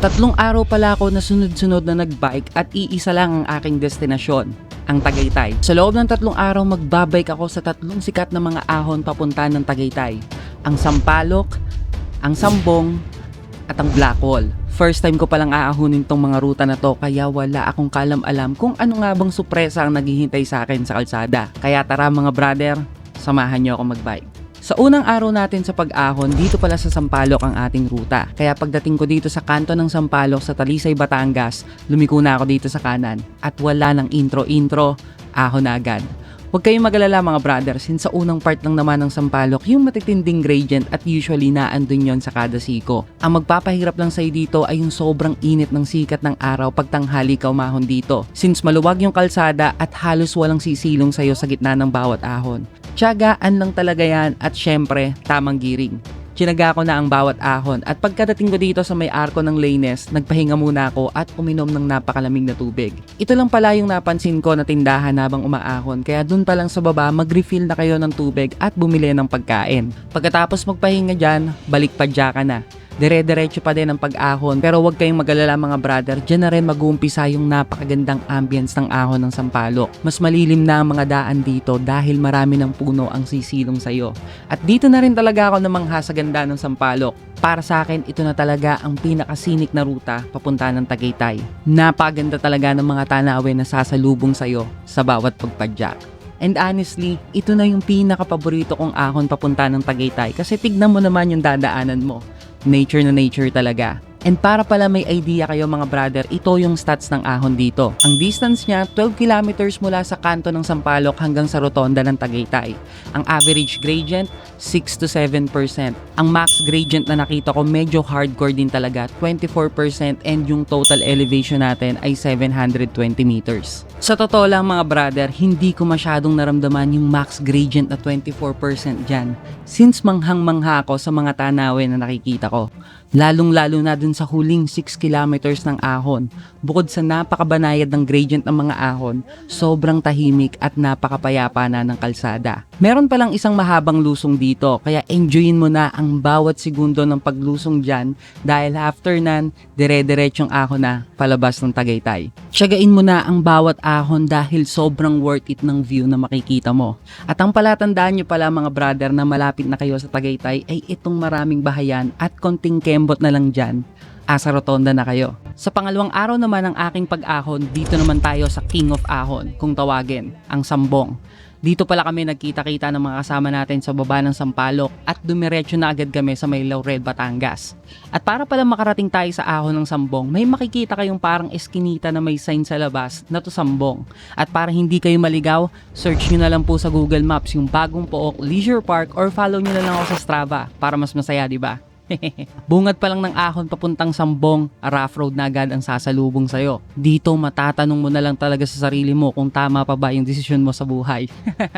Tatlong araw pala ako na sunod-sunod na nagbike at iisa lang ang aking destinasyon, ang Tagaytay. Sa loob ng tatlong araw magbabike ako sa tatlong sikat na mga ahon papunta ng Tagaytay. Ang Sampaloc, ang Sambong, at ang Blackwall. First time ko palang aahunin tong mga ruta na to kaya wala akong kalam-alam kung ano nga bang supresa ang naghihintay sa akin sa kalsada. Kaya tara mga brother, samahan niyo ako magbike. Sa unang araw natin sa pag-ahon, dito pala sa Sampaloc ang ating ruta. Kaya pagdating ko dito sa kanto ng Sampaloc sa Talisay, Batangas, lumiko na ako dito sa kanan at wala ng intro-intro, ahon na agad. Huwag kayong magalala mga brother, since sa unang part lang naman ng Sampaloc, yung matitinding gradient at usually naandun yon sa kada siko. Ang magpapahirap lang sa'yo dito ay yung sobrang init ng sikat ng araw pag tanghali ka umahon dito. Since maluwag yung kalsada at halos walang sisilong sa'yo sa gitna ng bawat ahon. Tiyagaan lang talaga yan at syempre, tamang giring. Tinaga ko na ang bawat ahon at pagkadating ko dito sa may arko ng Lanes, nagpahinga muna ako at uminom ng napakalamig na tubig. Ito lang pala yung napansin ko na tindahan habang umaahon kaya dun pa lang sa baba mag-refill na kayo ng tubig at bumili ng pagkain. Pagkatapos magpahinga dyan, balik pa ka na. Dire-diretso pa din ang pag-ahon pero huwag kayong magalala mga brother, dyan na rin mag-uumpisa yung napakagandang ambience ng ahon ng Sampaloc. Mas malilim na ang mga daan dito dahil marami ng puno ang sisilong sa'yo. At dito na rin talaga ako namangha sa ganda ng Sampaloc. Para sa akin, ito na talaga ang pinakasinik na ruta papunta ng Tagaytay. Napaganda talaga ng mga tanawin na sasalubong sa'yo sa bawat pagpadyak. And honestly, ito na yung pinaka-paborito kong ahon papunta ng Tagaytay kasi tignan mo naman yung dadaanan mo. Nature na nature talaga. And para pala may idea kayo mga brother, ito yung stats ng ahon dito. Ang distance niya, 12 kilometers mula sa kanto ng Sampaloc hanggang sa rotonda ng Tagaytay. Ang average gradient, 6 to 7%. Ang max gradient na nakita ko, medyo hardcore din talaga, 24% and yung total elevation natin ay 720 meters. Sa totoo lang mga brother, hindi ko masyadong naramdaman yung max gradient na 24% dyan. Since manghang-mangha ako sa mga tanawin na nakikita ko. Lalong-lalo na dun sa huling 6 kilometers ng ahon. Bukod sa napakabanayad ng gradient ng mga ahon, sobrang tahimik at napakapayapa na ng kalsada. Meron palang isang mahabang lusong dito, kaya enjoyin mo na ang bawat segundo ng paglusong dyan dahil after nan, dire-diretsyong ahon na palabas ng Tagaytay. Tiyagain mo na ang bawat ahon dahil sobrang worth it ng view na makikita mo. At ang palatandaan nyo pala mga brother na malapit na kayo sa Tagaytay ay itong maraming bahayan at konting kembot na lang dyan asa rotonda na kayo. Sa pangalawang araw naman ng aking pag-ahon, dito naman tayo sa King of Ahon, kung tawagin, ang Sambong. Dito pala kami nagkita-kita ng mga kasama natin sa baba ng Sampaloc at dumiretso na agad kami sa may Laurel, Batangas. At para pala makarating tayo sa ahon ng Sambong, may makikita kayong parang eskinita na may sign sa labas na to Sambong. At para hindi kayo maligaw, search nyo na lang po sa Google Maps yung bagong pook Leisure Park or follow nyo na lang ako sa Strava para mas masaya, di ba? Bungad pa lang ng ahon papuntang Sambong, rough road na agad ang sasalubong sa'yo. Dito matatanong mo na lang talaga sa sarili mo kung tama pa ba yung desisyon mo sa buhay.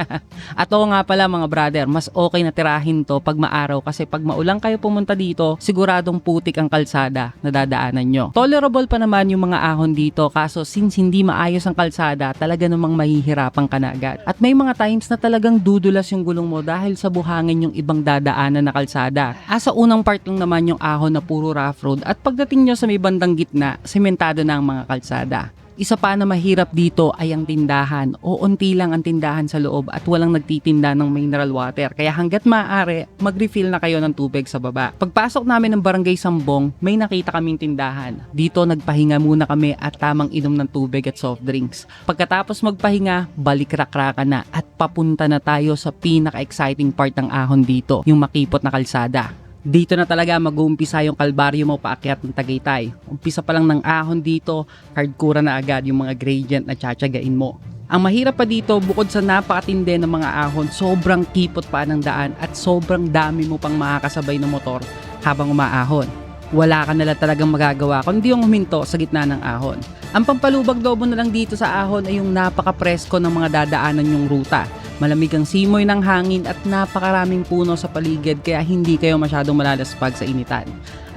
At oo nga pala mga brother, mas okay na tirahin to pag maaraw kasi pag maulang kayo pumunta dito, siguradong putik ang kalsada na dadaanan nyo. Tolerable pa naman yung mga ahon dito kaso since hindi maayos ang kalsada, talaga namang mahihirapan ka na agad. At may mga times na talagang dudulas yung gulong mo dahil sa buhangin yung ibang dadaanan na kalsada. Asa unang part lang naman yung ahon na puro rough road at pagdating nyo sa may bandang gitna, sementado na ang mga kalsada. Isa pa na mahirap dito ay ang tindahan o unti lang ang tindahan sa loob at walang nagtitinda ng mineral water. Kaya hanggat maaari, mag-refill na kayo ng tubig sa baba. Pagpasok namin ng barangay Sambong, may nakita kaming tindahan. Dito nagpahinga muna kami at tamang inom ng tubig at soft drinks. Pagkatapos magpahinga, balik rakraka na at papunta na tayo sa pinaka-exciting part ng ahon dito, yung makipot na kalsada. Dito na talaga mag-uumpisa yung kalbaryo mo paakyat ng Tagaytay. Umpisa pa lang ng ahon dito, hardcore na agad yung mga gradient na tsatsagain mo. Ang mahirap pa dito, bukod sa napakatindi ng mga ahon, sobrang kipot pa ng daan at sobrang dami mo pang makakasabay ng motor habang umaahon. Wala ka nila talagang magagawa kundi yung huminto sa gitna ng ahon. Ang pampalubag lobo na lang dito sa ahon ay yung napaka-presko ng mga dadaanan yung ruta. Malamig ang simoy ng hangin at napakaraming puno sa paligid kaya hindi kayo masyadong malalaspag sa initan.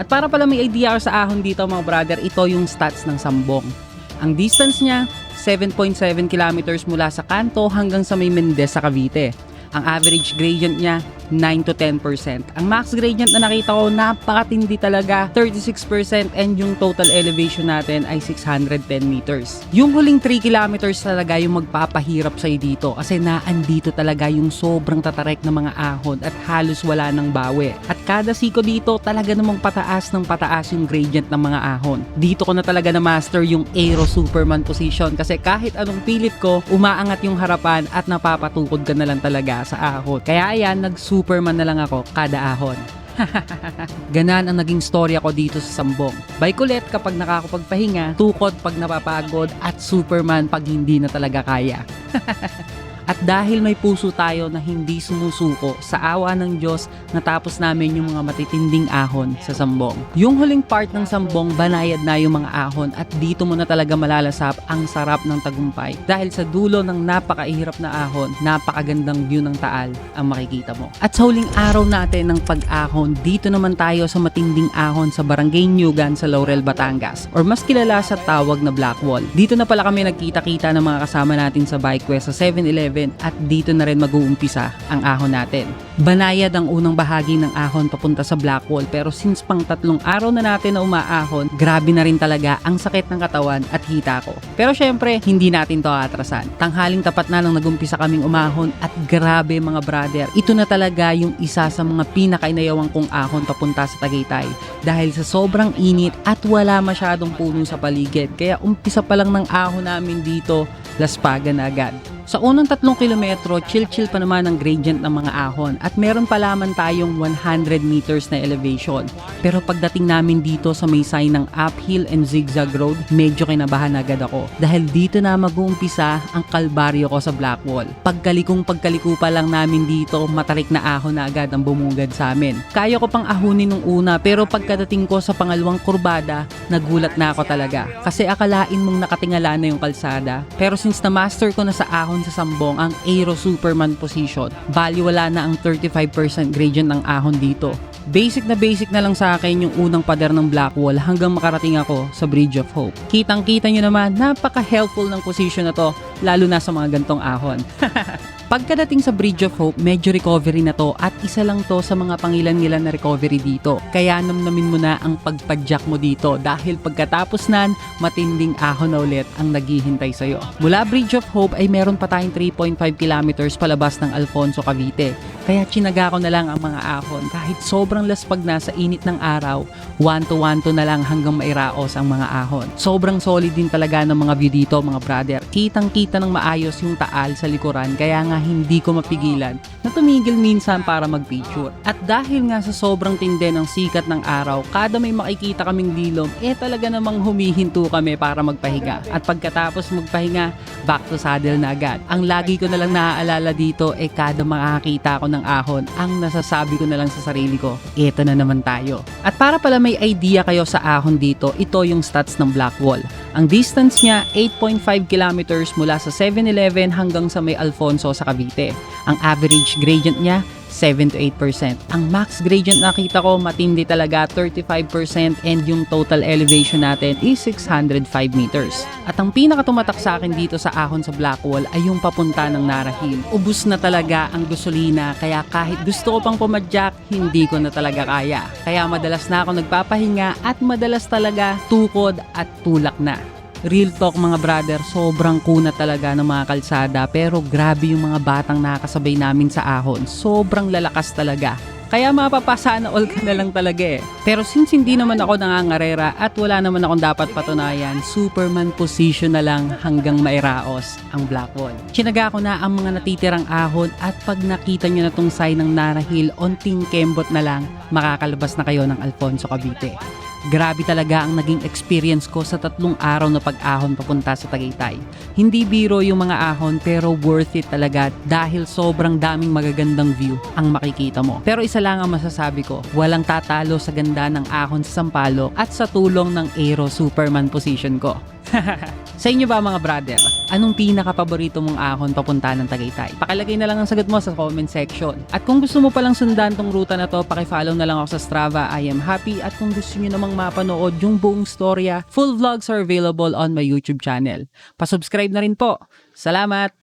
At para pala may idea sa ahon dito mga brother, ito yung stats ng Sambong. Ang distance niya, 7.7 kilometers mula sa kanto hanggang sa may Mendez sa Cavite. Ang average gradient niya, 9 to 10%. Ang max gradient na nakita ko, napakatindi talaga, 36% and yung total elevation natin ay 610 meters. Yung huling 3 kilometers talaga yung magpapahirap sa'yo dito kasi naandito talaga yung sobrang tatarek ng mga ahon at halos wala ng bawi. At kada siko dito talaga namang pataas ng pataas yung gradient ng mga ahon. Dito ko na talaga na master yung Aero Superman position kasi kahit anong pilit ko, umaangat yung harapan at napapatukod ka na lang talaga sa ahon. Kaya ayan, nag-Superman na lang ako kada ahon. Ganan ang naging storya ko dito sa Sambong. Bikulit kapag nakakapagpahinga, tukod pag napapagod, at Superman pag hindi na talaga kaya. At dahil may puso tayo na hindi sumusuko, sa awa ng Diyos, natapos namin yung mga matitinding ahon sa Sambong. Yung huling part ng Sambong, banayad na yung mga ahon at dito mo na talaga malalasap ang sarap ng tagumpay. Dahil sa dulo ng napakaihirap na ahon, napakagandang view ng taal ang makikita mo. At sa huling araw natin ng pag-ahon, dito naman tayo sa matinding ahon sa Barangay Nyugan sa Laurel, Batangas or mas kilala sa tawag na Black Wall. Dito na pala kami nagkita-kita ng mga kasama natin sa Bike Quest sa 7-Eleven at dito na rin mag-uumpisa ang ahon natin. Banayad ang unang bahagi ng ahon papunta sa Black Wall pero since pang tatlong araw na natin na umaahon, grabe na rin talaga ang sakit ng katawan at hita ko. Pero syempre, hindi natin to atrasan. Tanghaling tapat na lang nagumpisa kaming umahon at grabe mga brother, ito na talaga yung isa sa mga pinakainayawang kong ahon papunta sa Tagaytay dahil sa sobrang init at wala masyadong puno sa paligid. Kaya umpisa pa lang ng ahon namin dito, laspagan na agad. Sa unang tatlong kilometro, chill-chill pa naman ang gradient ng mga ahon at meron pa lamang tayong 100 meters na elevation. Pero pagdating namin dito sa may sign ng uphill and zigzag road, medyo kinabahan agad ako dahil dito na mag-uumpisa ang kalbaryo ko sa Blackwall. Pagkalikong pagkaliko pa lang namin dito, matarik na ahon na agad ang bumugad sa amin. Kaya ko pang ahunin nung una pero pagkadating ko sa pangalawang kurbada, nagulat na ako talaga. Kasi akalain mong nakatingala na yung kalsada. Pero since na-master ko na sa ahon sa sambong ang Aero Superman position, bali wala na ang 35% gradient ng ahon dito. Basic na basic na lang sa akin yung unang pader ng black wall hanggang makarating ako sa Bridge of Hope. Kitang-kita nyo naman, napaka-helpful ng position na to, lalo na sa mga gantong ahon. Pagkadating sa Bridge of Hope, medyo recovery na to at isa lang to sa mga pangilan-ngilan na recovery dito. Kaya namnamin mo na ang pagpadyak mo dito dahil pagkatapos nan, matinding ahon na ulit ang naghihintay sa'yo. Mula Bridge of Hope ay meron pa tayong 3.5 kilometers palabas ng Alfonso Cavite. Kaya chinaga ko na lang ang mga ahon kahit sobrang laspag na sa init ng araw, 1 to 1 to na lang hanggang mairaos ang mga ahon. Sobrang solid din talaga ng mga view dito mga brother. Kitang-kita ng maayos yung taal sa likuran kaya nga hindi ko mapigilan na tumigil minsan para mag-picture. At dahil nga sa sobrang tindi ng sikat ng araw, kada may makikita kaming dilom, eh talaga namang humihinto kami para magpahinga. At pagkatapos magpahinga, back to saddle na agad. Ang lagi ko na lang naaalala dito, eh kada makakita ako ng ahon, ang nasasabi ko na lang sa sarili ko, eto na naman tayo. At para pala may idea kayo sa ahon dito, ito yung stats ng Black Wall. Ang distance niya, 8.5 kilometers mula sa 7-Eleven hanggang sa may Alfonso sa Cavite. Ang average gradient niya, 7 to 8%. Ang max gradient nakita ko matindi talaga 35% and yung total elevation natin is 605 meters. At ang pinakatumatak sa akin dito sa ahon sa Blackwall ay yung papunta ng Nara Hill. Ubus na talaga ang gasolina kaya kahit gusto ko pang pumadyak, hindi ko na talaga kaya. Kaya madalas na ako nagpapahinga at madalas talaga tukod at tulak na. Real talk mga brother, sobrang kuna talaga ng mga kalsada pero grabe yung mga batang nakasabay namin sa ahon. Sobrang lalakas talaga. Kaya mapapasa na all ka na lang talaga eh. Pero since hindi naman ako nangangarera at wala naman akong dapat patunayan, Superman position na lang hanggang mairaos ang Blackwall. Chinaga ko na ang mga natitirang ahon at pag nakita nyo na tong sign ng Nara Hill, onting kembot na lang, makakalabas na kayo ng Alfonso Cavite. Grabe talaga ang naging experience ko sa tatlong araw na pag-ahon papunta sa Tagaytay. Hindi biro yung mga ahon pero worth it talaga dahil sobrang daming magagandang view ang makikita mo. Pero isa lang ang masasabi ko, walang tatalo sa ganda ng ahon sa Sampaloc at sa tulong ng Aero Superman position ko. sa inyo ba mga brother? Anong pinaka-paborito mong ahon papunta ng Tagaytay? Pakilagay na lang ang sagot mo sa comment section. At kung gusto mo palang sundan tong ruta na to, pakifollow na lang ako sa Strava, I am happy. At kung gusto niyo namang mapanood yung buong storya, full vlogs are available on my YouTube channel. Pasubscribe na rin po. Salamat!